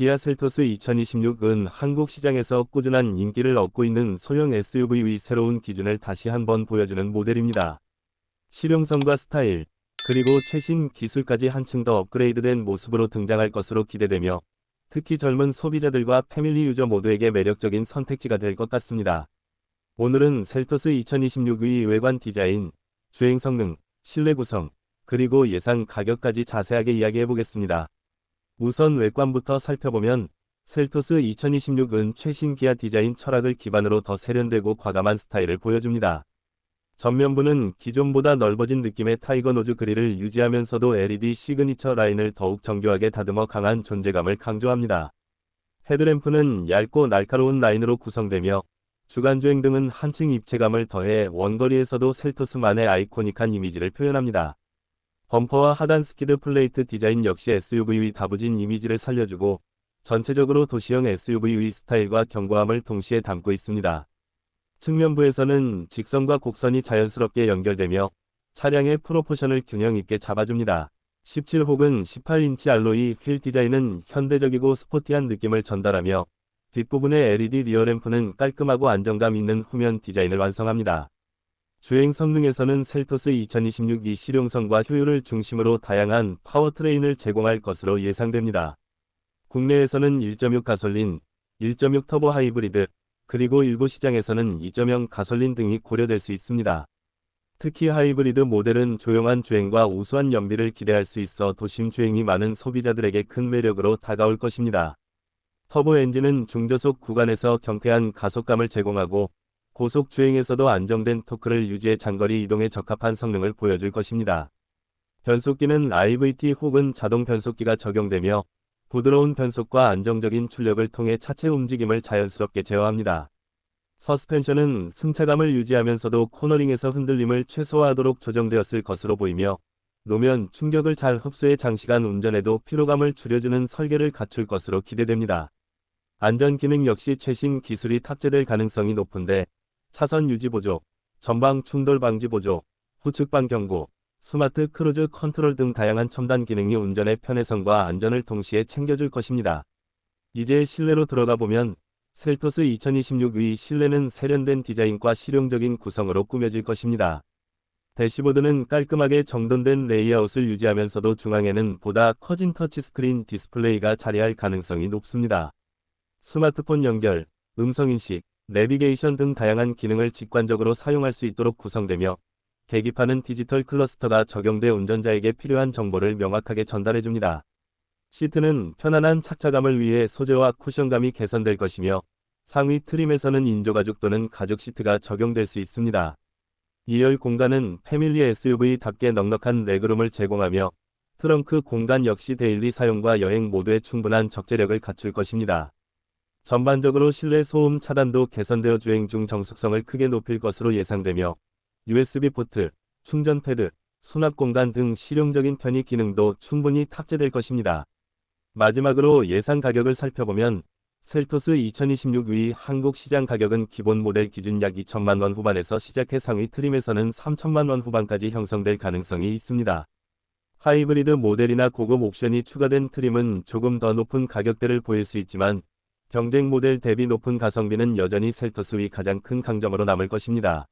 기아 셀토스 2026은 한국 시장에서 꾸준한 인기를 얻고 있는 소형 SUV의 새로운 기준을 다시 한번 보여주는 모델입니다. 실용성과 스타일, 그리고 최신 기술까지 한층 더 업그레이드된 모습으로 등장할 것으로 기대되며 특히 젊은 소비자들과 패밀리 유저 모두에게 매력적인 선택지가 될 것 같습니다. 오늘은 셀토스 2026의 외관 디자인, 주행 성능, 실내 구성, 그리고 예상 가격까지 자세하게 이야기해 보겠습니다. 우선 외관부터 살펴보면 셀토스 2026은 최신 기아 디자인 철학을 기반으로 더 세련되고 과감한 스타일을 보여줍니다. 전면부는 기존보다 넓어진 느낌의 타이거 노즈 그릴을 유지하면서도 LED 시그니처 라인을 더욱 정교하게 다듬어 강한 존재감을 강조합니다. 헤드램프는 얇고 날카로운 라인으로 구성되며 주간주행 등은 한층 입체감을 더해 원거리에서도 셀토스만의 아이코닉한 이미지를 표현합니다. 범퍼와 하단 스키드 플레이트 디자인 역시 SUV의 다부진 이미지를 살려주고 전체적으로 도시형 SUV의 스타일과 견고함을 동시에 담고 있습니다. 측면부에서는 직선과 곡선이 자연스럽게 연결되며 차량의 프로포션을 균형 있게 잡아줍니다. 17 혹은 18인치 알로이 휠 디자인은 현대적이고 스포티한 느낌을 전달하며 뒷부분의 LED 리어램프는 깔끔하고 안정감 있는 후면 디자인을 완성합니다. 주행 성능에서는 셀토스 2026이 실용성과 효율을 중심으로 다양한 파워트레인을 제공할 것으로 예상됩니다. 국내에서는 1.6 가솔린, 1.6 터보 하이브리드, 그리고 일부 시장에서는 2.0 가솔린 등이 고려될 수 있습니다. 특히 하이브리드 모델은 조용한 주행과 우수한 연비를 기대할 수 있어 도심 주행이 많은 소비자들에게 큰 매력으로 다가올 것입니다. 터보 엔진은 중저속 구간에서 경쾌한 가속감을 제공하고 고속 주행에서도 안정된 토크를 유지해 장거리 이동에 적합한 성능을 보여줄 것입니다. 변속기는 IVT 혹은 자동 변속기가 적용되며 부드러운 변속과 안정적인 출력을 통해 차체 움직임을 자연스럽게 제어합니다. 서스펜션은 승차감을 유지하면서도 코너링에서 흔들림을 최소화하도록 조정되었을 것으로 보이며 노면 충격을 잘 흡수해 장시간 운전에도 피로감을 줄여주는 설계를 갖출 것으로 기대됩니다. 안전 기능 역시 최신 기술이 탑재될 가능성이 높은데 차선 유지 보조, 전방 충돌 방지 보조, 후측방 경고, 스마트 크루즈 컨트롤 등 다양한 첨단 기능이 운전의 편의성과 안전을 동시에 챙겨줄 것입니다. 이제 실내로 들어가 보면 셀토스 2026의 실내는 세련된 디자인과 실용적인 구성으로 꾸며질 것입니다. 대시보드는 깔끔하게 정돈된 레이아웃을 유지하면서도 중앙에는 보다 커진 터치스크린 디스플레이가 자리할 가능성이 높습니다. 스마트폰 연결, 음성인식, 내비게이션 등 다양한 기능을 직관적으로 사용할 수 있도록 구성되며 계기판은 디지털 클러스터가 적용돼 운전자에게 필요한 정보를 명확하게 전달해줍니다. 시트는 편안한 착차감을 위해 소재와 쿠션감이 개선될 것이며 상위 트림에서는 인조가죽 또는 가죽 시트가 적용될 수 있습니다. 2열 공간은 패밀리 SUV답게 넉넉한 레그룸을 제공하며 트렁크 공간 역시 데일리 사용과 여행 모두에 충분한 적재력을 갖출 것입니다. 전반적으로 실내 소음 차단도 개선되어 주행 중 정숙성을 크게 높일 것으로 예상되며 USB 포트, 충전 패드, 수납 공간 등 실용적인 편의 기능도 충분히 탑재될 것입니다. 마지막으로 예상 가격을 살펴보면 셀토스 2026의 한국 시장 가격은 기본 모델 기준 약 2천만 원 후반에서 시작해 상위 트림에서는 3천만 원 후반까지 형성될 가능성이 있습니다. 하이브리드 모델이나 고급 옵션이 추가된 트림은 조금 더 높은 가격대를 보일 수 있지만 경쟁 모델 대비 높은 가성비는 여전히 셀토스의 가장 큰 강점으로 남을 것입니다.